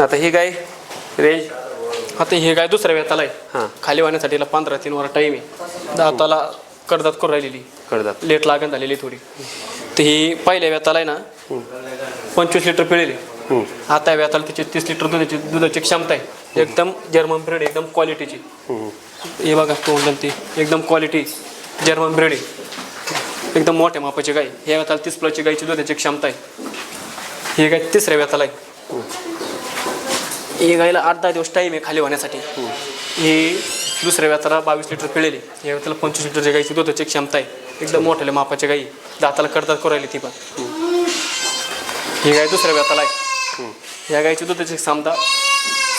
आता ही गाय रेंज आता हे काय दुसऱ्या हां. आहे. खाली वाहण्यासाठी पंधरा तीन वर टाईम आहे. दाताला कडदात करून राहिलेली. कडदात लेट लागण झालेली थोडी. तर ही पहिल्या वेताला आहे ना पंचवीस लिटर पिळेली. आता या वेताला तिची तीस लिटर दुधाची दुधाची क्षमता आहे. एकदम जर्मन ब्रेड एकदम क्वालिटीची. हे बघा तोंड ती एकदम क्वालिटी जर्मन ब्रेड आहे. एकदम मोठ्या मापाची गाय. ह्या वेताला तीस प्लसची गायची दुधाची क्षमता आहे. ही गाय तिसऱ्या वेताला आहे. ही गायला आठ दहा दिवस टाईम आहे खाली होण्यासाठी. ही. दुसऱ्या वेताला बावीस लिटर पिळेली. या वेताला पंचवीस लिटरची गायची दुधाची क्षमता आहे. एकदम मोठ्या मापाची गाई दाताला कडदात करायली ती पण. ही. गाय दुसऱ्या वेताला आहे. या गायची दुधाची क्षमता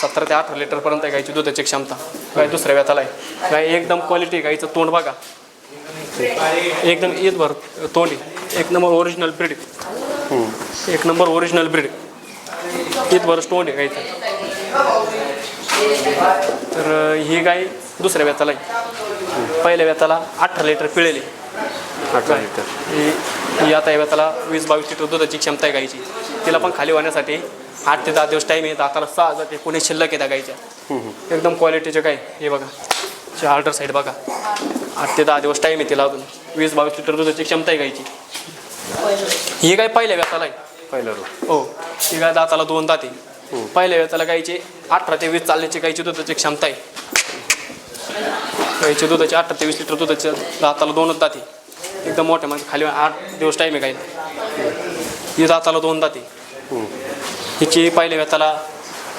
सतरा ते अठरा लिटरपर्यंत आहे गायची दुधाची क्षमता. गाय दुसऱ्या वेताला आहे. गाय एकदम क्वालिटी गायचं तोंड बघा. एकदम ईद भर तोंड आहे. एक नंबर ओरिजिनल ब्रीड एक नंबर ओरिजिनल ब्रीड ईद भर तोंड आहे गायचं. तर ही गाय दुसऱ्या वेताला आहे. पहिल्या वेताला अठरा लिटर पिळेली. अठरा लिटर. ही आता या वेताला वीस बावीस लिटर दुधाची क्षमता आहे गायची. तिला पण खाली होण्यासाठी आठ ते दहा दिवस टाईम आहे. दाताला सहा हजार ते कोणी शिल्लक आहे त्या गायच्या. एकदम क्वालिटीचे गाय. हे बघा. ऑर्डर साईड बघा. आठ ते दहा दिवस टाईम आहे तिला अजून. वीस बावीस लिटर दुधाची क्षमता आहे गायची. ही गाय पहिल्या व्याताला आहे. पहिला रो हो. ही गाय दाताला दोन दाते पहिल्या वेळेला गायची अठरा ते वीस चालण्याची गायची दुधाची क्षमता आहे. गायची दुधाची अठरा ते वीस लिटर दुधाच्या दाताला दोनच दाते. एकदम मोठ्या म्हणजे खाली आठ दिवस टाईम आहे गायला ही दाताला दोन दाते. हिची पहिल्या वेळेला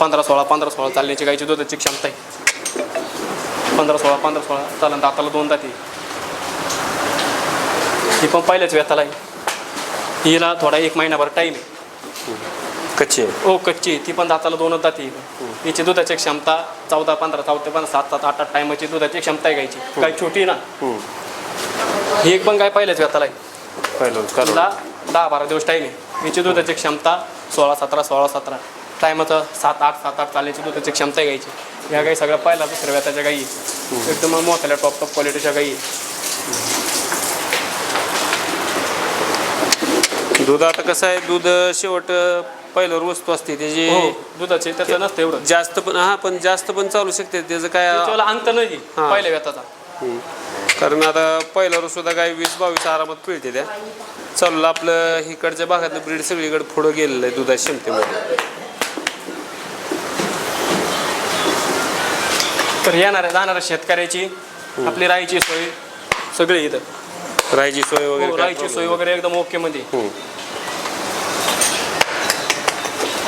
पंधरा सोळा पंधरा सोळा चालण्याची गायची दुधाची क्षमता आहे. पंधरा सोळा पंधरा सोळा चालन दाताला दोन दाते. ही पण पहिल्याच वेताला आहे. हिला थोडा एक महिनाभर टाईम आहे. कच्चे ओ कच्ची ती पण दाताला दोनच दाती हिची दुधाची क्षमता चौदा पंधरा चौदा पंधरा सात सात आठ आठ टायमाची दुधाची क्षमता आहे गायची. गाय छोटी ना. ही. एक पण गाय पहिल्याच व्यताला आहे पहिला तिला दहा बारा दिवस टाईम आहे. हिची दुधाची क्षमता सोळा सतरा सोळा सतरा. टायमाचं सात आठ सात आठ चालण्याची दुधाची क्षमता आहे गायची. या गाई सगळ्या पहिल्या दुसऱ्या व्यताच्या गाई आहे. एकदम मोठ्या टॉप टॉप क्वालिटीच्या गाई. दूध आता कसं आहे? दूध शेवट पहिल्यावर वस्तू असते त्याची हो दुधाचे त्याचं नसतं एवढं. जास्त पण हा पण जास्त पण चालू शकते. त्याचं काय अंत नाही हा. पहिल्या व्यताचा हम्म. कारण आता पहिल्यावर सुद्धा काय वीस बावीस आरामात पिळते त्या. चालू आपलं इकडच्या भागातलं ब्रीड सगळीकडे पुढं गेलेलं आहे दुधाच्या क्षमतेमध्ये. तर येणाऱ्या जाणाऱ्या शेतकऱ्याची आपली राहायची सोय सगळी इथं. राहायची सोय वगैरे हो, काय राहायची problem सोय वगैरे एकदम ओके मध्ये. हम्म.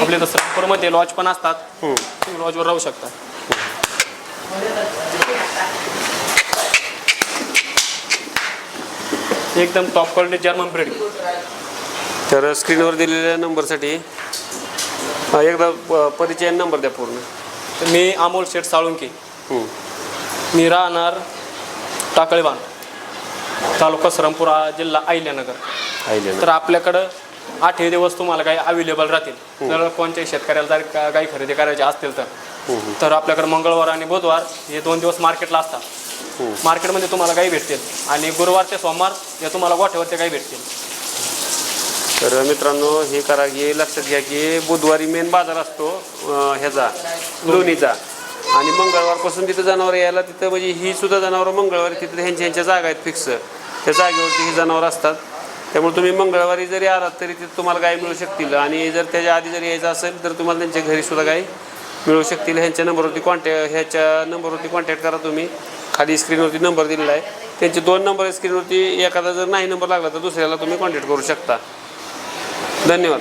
आपले तर श्रामपूरमध्ये लॉज पण असतात. हम्म. तुम्ही लॉजवर राहू शकता. एकदम टॉप क्वालिटी जर्मन ब्रीड तर स्क्रीनवर दिलेल्या नंबरसाठी हा, एकदा परिचय नंबर द्या पूर्ण. तर मी अमोल शेठ साळुंके. हम्म. मी राहणार टाकळीबान तालुका श्रमपुरा जिल्हा अहिल्यानगर. आहिले ना तर आपल्याकडं आठ हे दिवस तुम्हाला काही अवेलेबल राहतील. जर कोणत्याही शेतकऱ्याला जर का- गाई खरेदी करायची असतील तर. तर आपल्याकडे मंगळवार आणि बुधवार हे दोन दिवस मार्केटला असतात. मार्केटमध्ये तुम्हाला गाई भेटतील. आणि गुरुवार ते सोमवार हे तुम्हाला गोठ्यावरती गाई भेटतील. तर मित्रांनो हे करा की लक्षात घ्या की बुधवारी मेन बाजार असतो अं, ह्याचा लोणीचा आणि मंगळवारपासून तिथं जनावर यायला तिथं म्हणजे ही सुद्धा जनावरं मंगळवारी तिथं ह्यांच्या ह्यांच्या जागा आहेत फिक्स त्या जागेवरती ही जनावरं असतात. त्यामुळे तुम्ही मंगळवारी जरी आलात तरी ते तुम्हाला गाय मिळू शकतील. आणि जर त्याच्या आधी जर यायचं असेल तर तुम्हाला त्यांच्या घरी सुद्धा गाय मिळू शकतील. ह्यांच्या नंबरवरती कॉन्टॅ ह्याच्या नंबरवरती कॉन्टॅक्ट करा तुम्ही. खाली स्क्रीनवरती नंबर दिलेला आहे. त्यांचे दोन नंबर स्क्रीनवरती एखादा जर नाही नंबर लागला तर दुसऱ्याला तुम्ही कॉन्टॅक्ट करू शकता. धन्यवाद.